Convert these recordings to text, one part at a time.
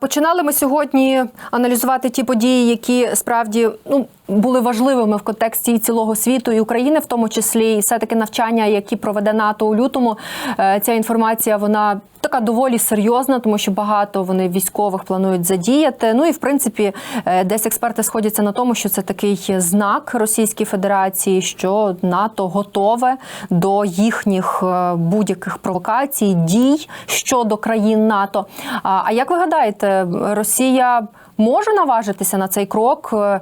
Починали ми сьогодні аналізувати ті події, які справді ну були важливими в контексті і цілого світу і України, в тому числі, і все таки навчання, які проведе НАТО у лютому. Е, Ця інформація вона така доволі серйозна, тому що багато вони військових планують задіяти. Ну і в принципі, е, десь експерти сходяться на тому, що це такий знак Російської Федерації, що НАТО готове до їхніх е, будь-яких провокацій, дій щодо країн НАТО. А як ви гадаєте, Росія? Може наважитися на цей крок, е,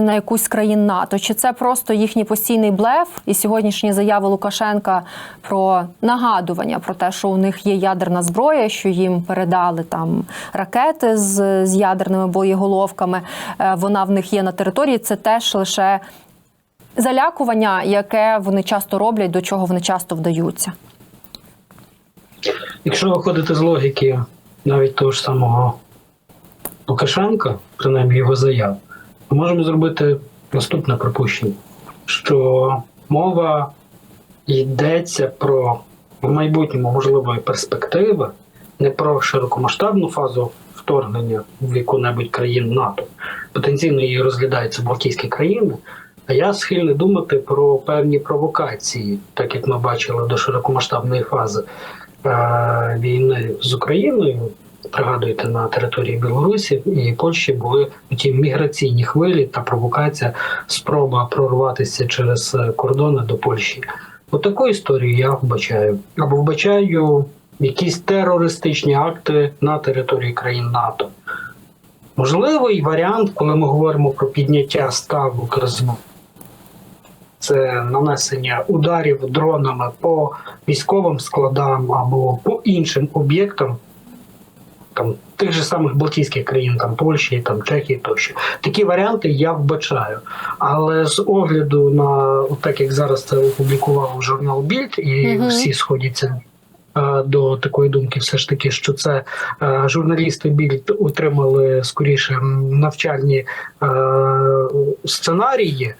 напасти на якусь країн НАТО? Чи це просто їхній постійний блеф і сьогоднішні заяви Лукашенка про нагадування про те, що у них є ядерна зброя, що їм передали там ракети з, з ядерними боєголовками? е, Вона в них є на території. Це теж лише залякування, яке вони часто роблять, до чого вони часто вдаються. Якщо виходити з логіки навіть того ж самого Лукашенка, принаймні його заяв, можемо зробити наступне припущення, що мова йдеться про в майбутньому можливої перспективи, не про широкомасштабну фазу вторгнення в яку-небудь країн НАТО. Потенційно її розглядаються Балтійські країни. А я схильний думати про певні провокації, так як ми бачили до широкомасштабної фази е, війни з Україною. Пригадуєте, на території Білорусі і Польщі були ті міграційні хвилі та провокація, спроба прорватися через е, кордони до Польщі. Отаку історію я вбачаю. Або вбачаю якісь терористичні акти на території країн НАТО. Можливий варіант, коли ми говоримо про підняття ставок РЗМ, це нанесення ударів дронами по військовим складам або по іншим об'єктам, там тих же самих Балтійських країн, там Польщі, там Чехії тощо. Такі варіанти я вбачаю. Але з огляду на так як зараз це опублікував журнал Більд, і Мгм. всі сходяться. е, До такої думки, все ж таки, що це е, журналісти Більд отримали скоріше навчальні е, сценарії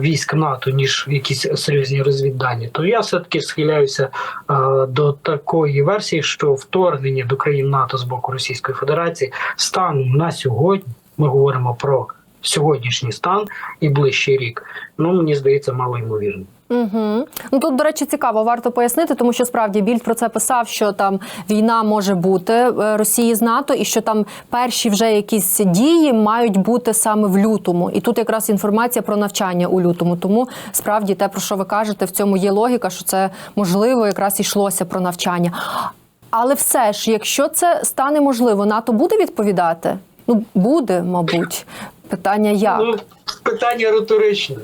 військ НАТО, ніж якісь серйозні розвіддані, то я все таки схиляюся е, до такої версії, що вторгнення до країн НАТО з боку Російської Федерації станом на сьогодні. Ми говоримо про сьогоднішній стан і ближчий рік. Ну мені здається, мало ймовірно. Угу. Ну тут, до речі, цікаво, варто пояснити, тому що справді Більд про це писав, що там війна може бути е, Росії з НАТО, і що там перші вже якісь дії мають бути саме в лютому. І тут якраз інформація про навчання у лютому. Тому справді те, про що ви кажете, в цьому є логіка, що це можливо якраз йшлося про навчання. Але все ж, якщо це стане можливо, НАТО буде відповідати? Ну буде, мабуть. Питання як? Ну, питання риторичне.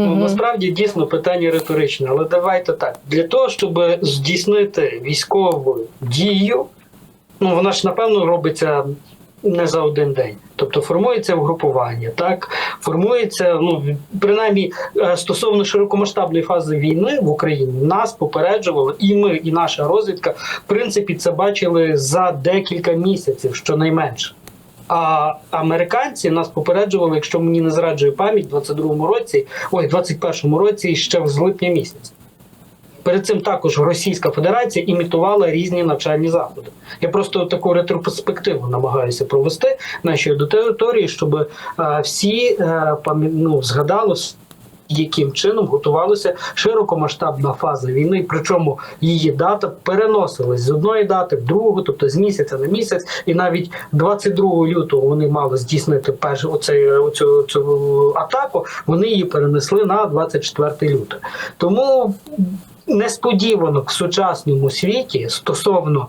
Ну, насправді дійсно питання риторичне, але давайте так. Для того, щоб здійснити військову дію, ну вона ж напевно робиться не за один день. Тобто формується угрупування, так формується, ну принаймні е, стосовно широкомасштабної фази війни в Україні нас попереджували, і ми, і наша розвідка, в принципі, це бачили за декілька місяців, щонайменше. А американці нас попереджували, якщо мені не зраджує пам'ять, в 22-му році, ой, 21-му році ще з липня місяця. Перед цим також Російська Федерація імітувала різні навчальні заходи. Я просто таку ретроспективу намагаюся провести нашої території, щоб е, всі е, ну, згадали, яким чином готувалася широкомасштабна фаза війни, причому її дата переносилась з одної дати в другу, тобто з місяця на місяць, і навіть 22 лютого вони мали здійснити першу оцей, оцю, цю атаку. Вони її перенесли на 24 лютого. Тому несподівано в сучасному світі стосовно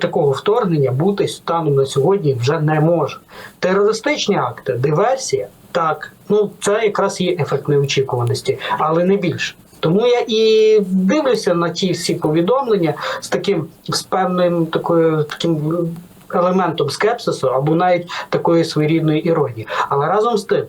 такого вторгнення бути станом на сьогодні вже не може. Терористичні акти, диверсія, так, ну це якраз є ефект неочікуваності, але не більше. Тому я і дивлюся на ті всі повідомлення з таким з певним такою таким елементом скепсису або навіть такої своєрідної іронії. Але разом з тим,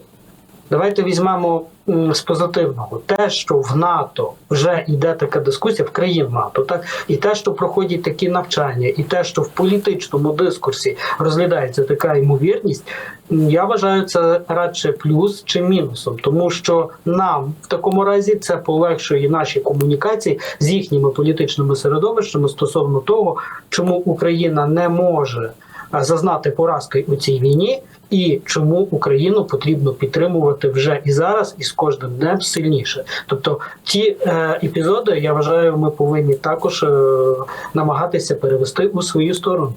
Давайте візьмемо з позитивного. Те, що в НАТО вже йде така дискусія в країн НАТО, так? І те, що проходять такі навчання, і те, що в політичному дискурсі розглядається така ймовірність, я вважаю це радше плюс чи мінусом, тому що нам в такому разі це полегшує наші комунікації з їхніми політичними середовищами стосовно того, чому Україна не може зазнати поразки у цій війні, і чому Україну потрібно підтримувати вже і зараз, і з кожним днем сильніше. Тобто, ті е, епізоди, я вважаю, ми повинні також е, намагатися перевести у свою сторону.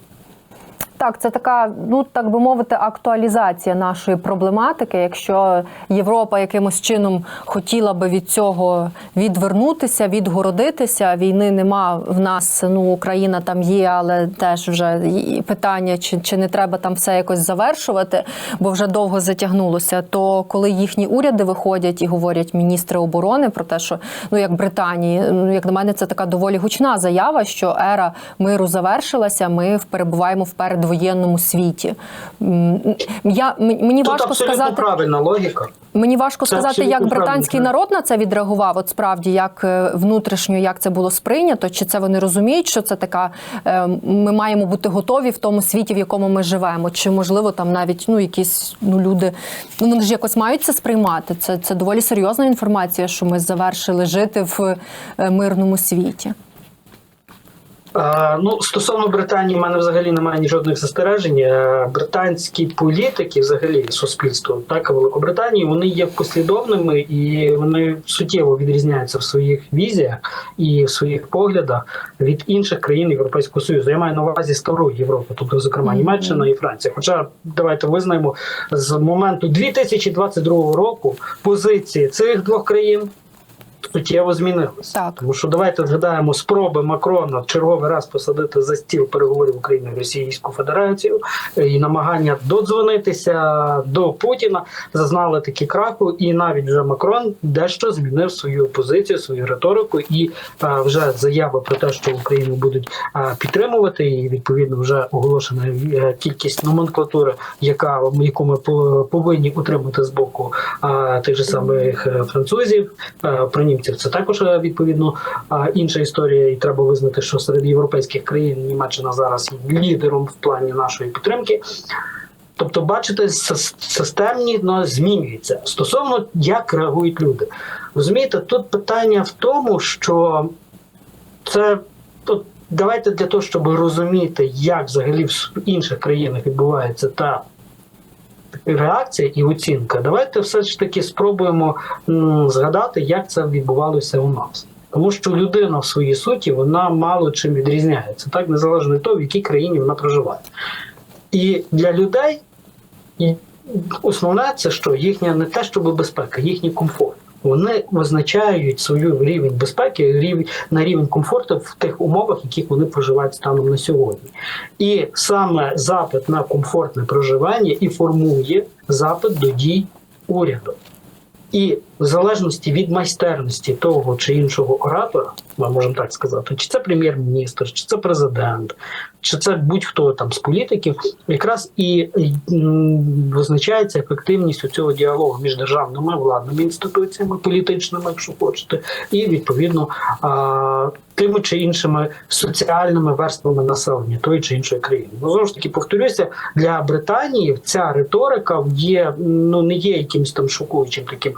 Так, це така, ну так би мовити, актуалізація нашої проблематики. Якщо Європа якимось чином хотіла би від цього відвернутися, відгородитися, війни нема в нас. Ну Україна там є, але теж вже питання, чи, чи не треба там все якось завершувати, бо вже довго затягнулося. То коли їхні уряди виходять і говорять міністри оборони про те, що ну як Британії, ну як на мене, це така доволі гучна заява, що ера миру завершилася. Ми перебуваємо в передвоєнному світі. Я мені Тут важко сказати. правильна логіка. Мені важко Це сказати, як британський так. народ на це відреагував. От справді, як е, внутрішньо, як це було сприйнято, чи це вони розуміють, що це така. е, Ми маємо бути готові в тому світі, в якому ми живемо. Чи можливо там навіть ну якісь ну люди ну вони ж якось мають це сприймати. Це, це доволі серйозна інформація, що ми завершили жити в е, мирному світі. Ну, стосовно Британії, в мене взагалі немає ні жодних застережень. Е, Британські політики, взагалі суспільство, так і Великобританії, вони є послідовними і вони суттєво відрізняються в своїх візіях і в своїх поглядах від інших країн Європейського Союзу. Я маю на увазі стару Європу, тобто, зокрема, Німеччина і Франція. Хоча давайте визнаємо з моменту 2022 року позиції цих двох країн. Суттєво змінилися. Так. Тому що давайте згадаємо спроби Макрона в черговий раз посадити за стіл переговорів України і Російську Федерацію е, і намагання додзвонитися до Путіна зазнали такі краху, і навіть вже Макрон дещо змінив свою позицію, свою риторику, і е, вже заяви про те, що Україну будуть е, підтримувати, і відповідно вже оголошена кількість номенклатури, яка яку ми по- повинні утримати з боку е, тих же самих французів. Е, Про німців це також е, відповідно інша історія, і треба визнати, що серед європейських країн Німеччина зараз є лідером в плані нашої підтримки. Тобто, бачите, системні ну, змінюється стосовно як реагують люди. Розумієте, тут питання в тому, що це тут давайте для того, щоб розуміти, як взагалі в інших країнах відбувається та реакція і оцінка. Давайте все ж таки спробуємо згадати, як це відбувалося у нас. Тому що людина в своїй суті вона мало чим відрізняється, так незалежно від того, в якій країні вона проживає. І для людей основне це що їхня не те, щоб безпека, їхній комфорт. Вони визначають свою рівень безпеки рівень на рівень комфорту в тих умовах, в яких вони проживають станом на сьогодні. І саме запит на комфортне проживання і формує запит до дій уряду. І в залежності від майстерності того чи іншого оратора, ми можемо так сказати, чи це прем'єр-міністр, чи це президент, чи це будь-хто там з політиків, якраз і визначається ефективність у цього діалогу між державними владними інституціями, політичними, якщо хочете, і відповідно тими чи іншими соціальними верствами населення тої чи іншої країни. Ну, знову ж таки, повторюся, для Британії ця риторика є ну не є якимось там шокуючим таким.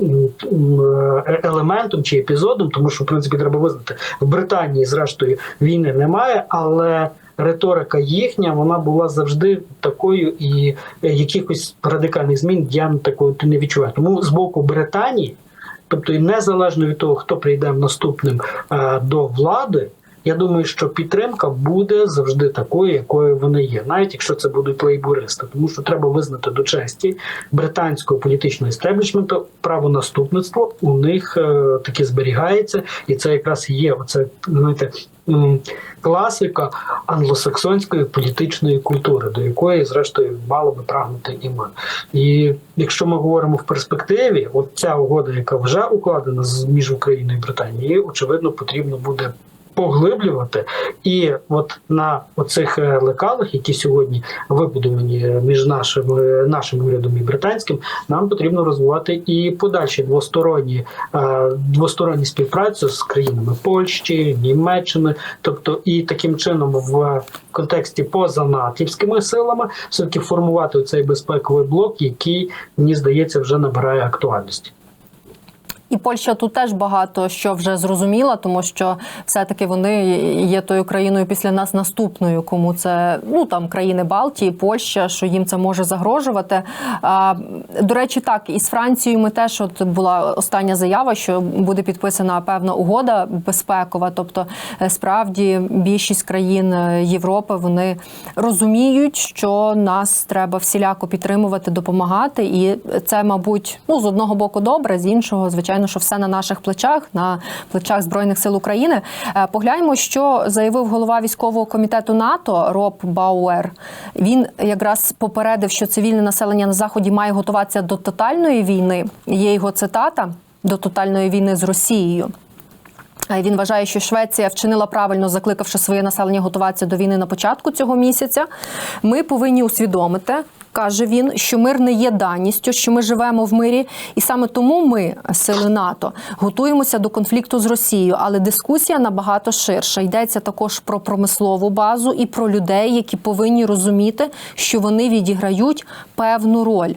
Е- елементом чи епізодом, тому що в принципі треба визнати в Британії, зрештою, війни немає, але риторика їхня вона була завжди такою, і е, якихось радикальних змін я такого не відчуваю. Тому з боку Британії, тобто і незалежно від того, хто прийде наступним е, до влади. Я думаю, що підтримка буде завжди такою, якою вона є, навіть якщо це будуть лейбористи, тому що треба визнати до честі британського політичного істеблішменту правонаступництво у них е, таки зберігається, і це якраз є оце знаєте, класика англосаксонської політичної культури, до якої, зрештою, мало би прагнути і ми. І якщо ми говоримо в перспективі, от ця угода, яка вже укладена між Україною і Британією, очевидно, потрібно буде. Поглиблювати і от на оцих е, лекалах, які сьогодні вибудовані між нашим е, нашим урядом і британським, нам потрібно розвивати і подальші двосторонні е, двосторонні співпрацю з країнами Польщі, Німеччини, тобто і таким чином в контексті поза натівськими силами все таки формувати цей безпековий блок, який мені здається вже набирає актуальності. І Польща тут теж багато що вже зрозуміла, тому що все-таки вони є тою країною після нас наступною, кому це ну там країни Балтії, Польща, що їм це може загрожувати. А, до речі, так із Францією ми теж от була остання заява, що буде підписана певна угода безпекова. Тобто, е, справді більшість країн е, Європи вони розуміють, що нас треба всіляко підтримувати, допомагати, і це, мабуть, ну з одного боку добре, з іншого, звичайно, що все на наших плечах, на плечах збройних сил України. Е, Погляньмо, що заявив голова військового комітету НАТО Роб Бауер. Він якраз попередив, що цивільне населення на заході має готуватися до тотальної війни. Є його цитата до тотальної війни з Росією. Е, Він вважає, що Швеція вчинила правильно, закликавши своє населення готуватися до війни на початку цього місяця. Ми повинні усвідомити. Каже він, що мир не є даністю, що ми живемо в мирі, і саме тому ми, сили НАТО, готуємося до конфлікту з Росією. Але дискусія набагато ширша. Йдеться також про промислову базу і про людей, які повинні розуміти, що вони відіграють певну роль.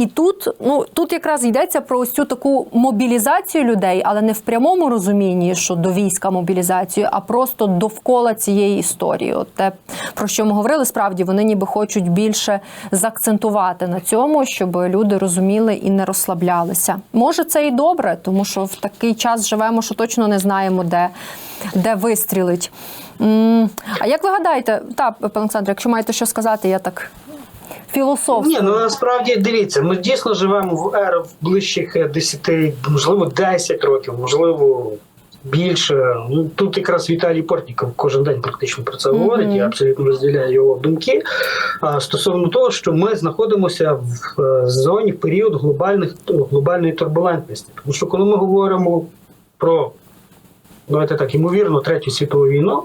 І тут, ну тут якраз йдеться про ось цю таку мобілізацію людей, але не в прямому розумінні, що до війська мобілізацію, а просто довкола цієї історії. От те, про що ми говорили, справді вони ніби хочуть більше заакцентувати на цьому, щоб люди розуміли і не розслаблялися. Може, це і добре, тому що в такий час живемо, що точно не знаємо, де, де вистрілить. А як ви гадаєте, та пане Олександре, якщо маєте що сказати, я так. Філософсько. Ні, ну насправді дивіться, ми дійсно живемо в еру ближчих 10, можливо, 10 років, можливо. Більше ну тут якраз Віталій Портніков кожен день практично про це говорить. Я абсолютно розділяю його думки а, стосовно того, що ми знаходимося в е, зоні в період глобальних глобальної турбулентності. Тому що коли ми говоримо про давайте так, ймовірно, третю світову війну.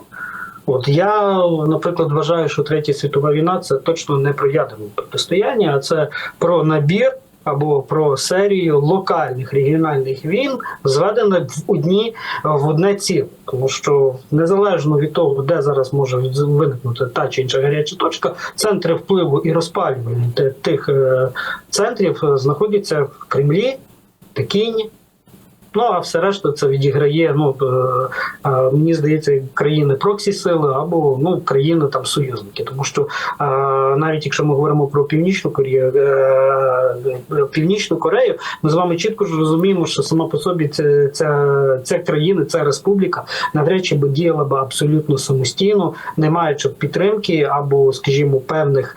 От я, наприклад, вважаю, що третя світова війна це точно не про ядерне протистояння, а це про набір або про серію локальних регіональних війн, зведених в одні в одне ціле. Тому що незалежно від того, де зараз може виникнути та чи інша гаряча точка, центри впливу і розпалювання тих е, центрів е, знаходяться в Кремлі, Пекіні. Ну а все решта це відіграє. Ну е, е, мені здається, країни проксі сили або ну країни там союзники, тому що е, навіть якщо ми говоримо про північну Корею, північну Корею, ми з вами чітко ж розуміємо, що сама по собі ця, ця, ця країна, ця республіка навряд чи би діяла би абсолютно самостійно, не маючи підтримки або, скажімо, певних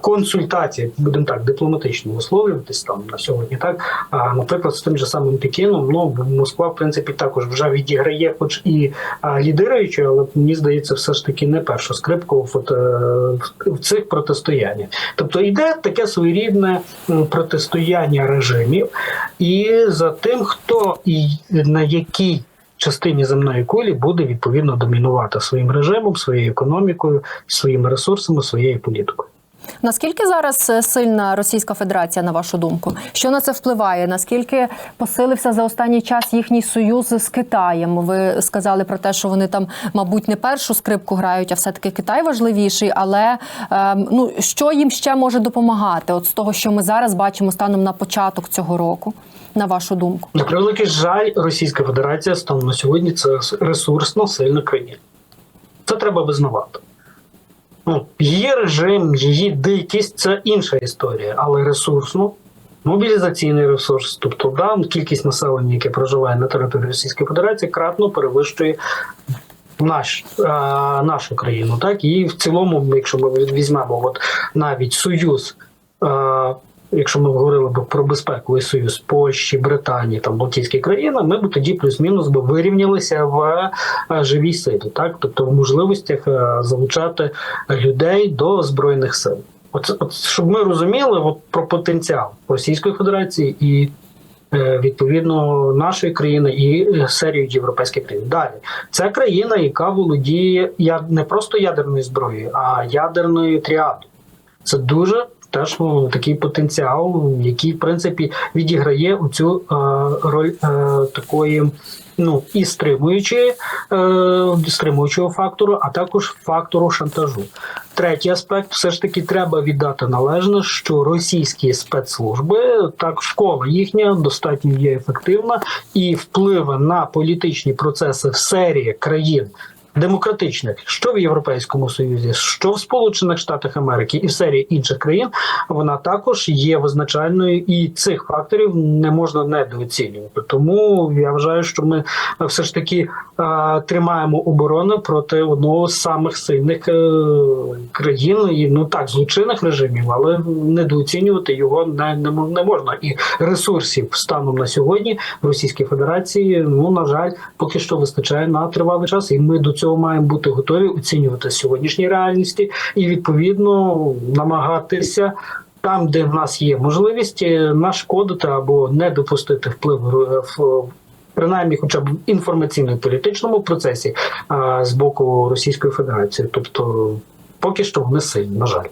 консультацій, будемо так дипломатично висловлюватись там на сьогодні. Так наприклад, з тим же самим Пекіном, ну Москва, в принципі, також вже відіграє, хоч і а, лідируючи, але мені здається, все ж таки не першу скрипку е, в- в цих протистояннях. Тобто йде таке своєрідне протистояння режимів, і за тим, хто і на якій частині земної кулі буде відповідно домінувати своїм режимом, своєю економікою, своїми ресурсами, своєю політикою. Наскільки зараз е, сильна Російська Федерація, на вашу думку? Що на це впливає? Наскільки посилився за останній час їхній союз з Китаєм? Ви сказали про те, що вони там, мабуть, не першу скрипку грають, а все-таки Китай важливіший. Але ем, ну що їм ще може допомагати? От з того, що ми зараз бачимо станом на початок цього року, на вашу думку? На превеликий жаль, Російська Федерація станом на сьогодні це ресурсно сильна країна. Це треба визнавати. Ну, її режим, її дикість це інша історія, але ресурсно, мобілізаційний ресурс, тобто да, кількість населення, яке проживає на території Російської Федерації, кратно перевищує наш, а, нашу країну. Так? І в цілому, якщо ми візьмемо от навіть союз. Е, Якщо ми говорили б про безпековий союз Польщі, Британії, там Балтійські країни, ми б тоді плюс-мінус би вирівнялися в е, живій силі, так тобто в можливостях е, залучати людей до збройних сил. От, от щоб ми розуміли от, про потенціал Російської Федерації і е, відповідно нашої країни і серію європейських країн. Далі це країна, яка володіє я не просто ядерною зброєю, а ядерною тріадою. Це дуже теж ну, такий потенціал, який в принципі відіграє у цю е, роль е, такої. Ну і стримуючої, е, стримуючого фактору, а також фактору шантажу. третій аспект, все ж таки треба віддати належне, що російські спецслужби так школа їхня достатньо є ефективна і впливи на політичні процеси в серії країн. Демократичних, що в Європейському Союзі, що в Сполучених Штатах Америки і в серії інших країн, вона також є визначальною, і цих факторів не можна недооцінювати. Тому я вважаю, що ми все ж таки е, тримаємо оборону проти одного з самих сильних е, країн, і ну так злочинних режимів, але недооцінювати його не, не, не можна. І ресурсів станом на сьогодні в Російській Федерації, ну на жаль, поки що вистачає на тривалий час, і ми до маємо бути готові оцінювати сьогоднішні реальності і відповідно намагатися. Там, де в нас є можливість е, нашкодити або не допустити впливу е, в принаймні, хоча б інформаційно-політичному процесі а, з боку Російської Федерації, тобто поки що вони сильні, на жаль.